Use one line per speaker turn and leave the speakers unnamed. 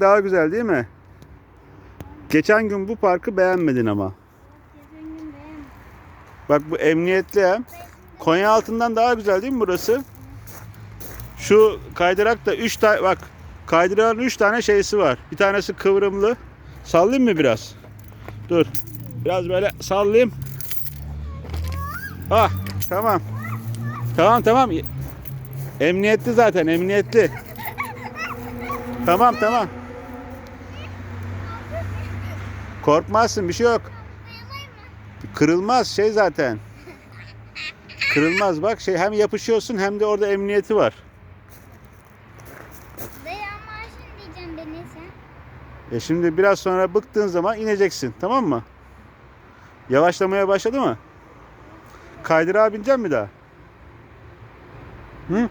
Daha güzel değil mi? Geçen gün bu parkı beğenmedin ama. Bak bu emniyetli hem. Konya altından daha güzel değil mi burası? Şu kaydırak da 3 tane bak kaydırağın 3 tane şeysi var. Bir tanesi kıvrımlı. Sallayayım mı biraz? Dur. Biraz böyle sallayayım. Ah tamam. Tamam tamam. Emniyetli zaten emniyetli. Tamam tamam. Korkmazsın bir şey yok. Kırılmaz şey zaten. Kırılmaz bak şey hem yapışıyorsun hem de orada emniyeti var. E şimdi biraz sonra bıktığın zaman ineceksin tamam mı? Yavaşlamaya başladı mı? Kaydırağa binecek mi daha? Hı?